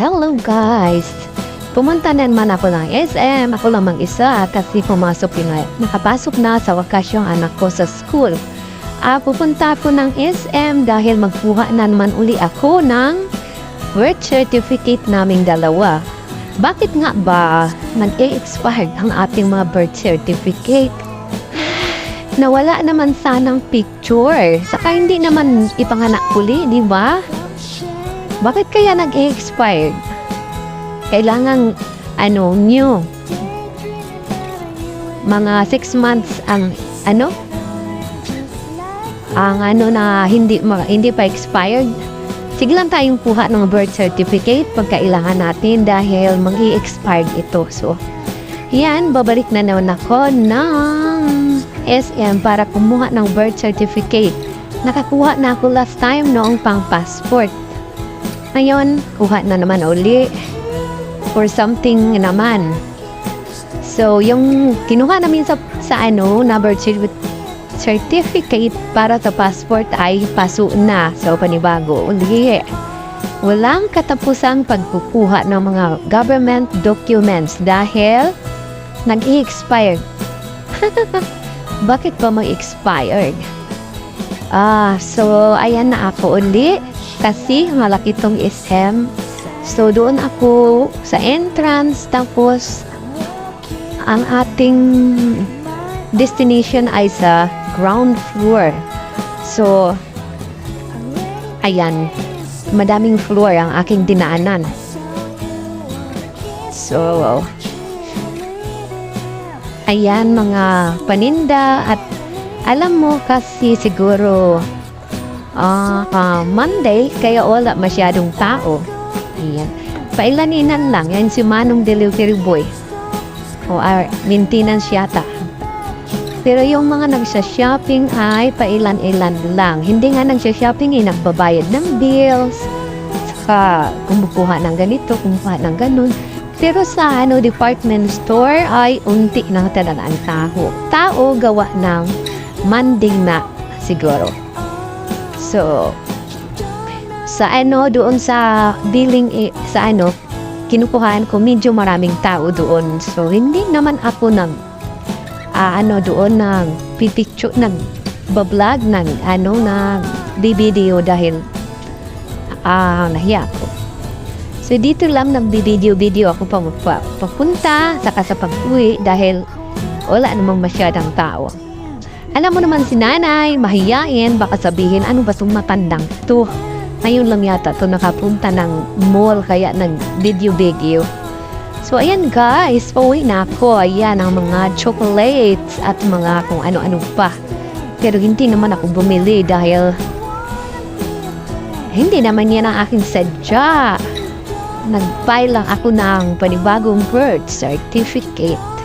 Hello guys! Pumunta na naman ako ng SM. Ako lang mag-isa kasi pumasok na. Nakapasok na sa wakas yung anak ko sa school. Ah, pupunta ako ng SM dahil magkuha na naman uli ako ng birth certificate naming dalawa. Bakit nga ba nag-e-expired ang ating mga birth certificate? Nawala naman sanang picture. Saka hindi naman ipanganak uli, di ba? Bakit kaya nag-expired? Kailangan, ano, new. Mga 6 months ang, ano? Ang ano na hindi, hindi pa expired. Sige lang tayong kuha ng birth certificate pagkailangan natin dahil mag expired ito. So, yan, babalik na naman ako ng SM para kumuha ng birth certificate. Nakakuha na ako last time noong pang passport. Ngayon, kuha na naman uli for something naman. So, yung kinuha namin sa, sa ano, certi- certificate para sa passport ay paso na. So, panibago uli. Walang katapusang pagkukuha ng mga government documents dahil nag-i-expired. Bakit ba mag-expired? Ah, so ayan na ako uli kasi malaki tong SM. So doon ako sa entrance tapos ang ating destination ay sa ground floor. So ayan, madaming floor ang aking dinaanan. So ayan mga paninda at alam mo kasi siguro ah ah, Monday kaya wala masyadong tao. Ayan. Pailaninan lang. Yan si Manong Delivery Boy. O ah, maintenance yata. Pero yung mga nagsha-shopping ay pailan-ilan lang. Hindi nga nagsha-shopping eh, nagbabayad ng bills. Saka kumukuha ng ganito, kumukuha ng ganun. Pero sa ano, department store ay unti na talaga ang tao. Tao gawa ng manding na siguro. So, sa ano, doon sa eh, sa ano, kinukuhaan ko, medyo maraming tao doon. So, hindi naman ako nag, ah, ano, doon nag, pipicture, nag, bablog, nag, ano, nag, video dahil, ah, nahiya ako. So, dito lang nag-video-video ako pa, papunta, saka sa pag-uwi dahil wala namang masyadang tao. Alam mo naman si nanay, mahiyain, baka sabihin, ano ba itong matandang to? Ngayon lang yata to nakapunta ng mall, kaya nag-video-video. So, ayan guys, pauwi na ako. Ayan ang mga chocolates at mga kung ano-ano pa. Pero hindi naman ako bumili dahil hindi naman yan ang aking sadya. Nag-file lang ako ng panibagong birth certificate.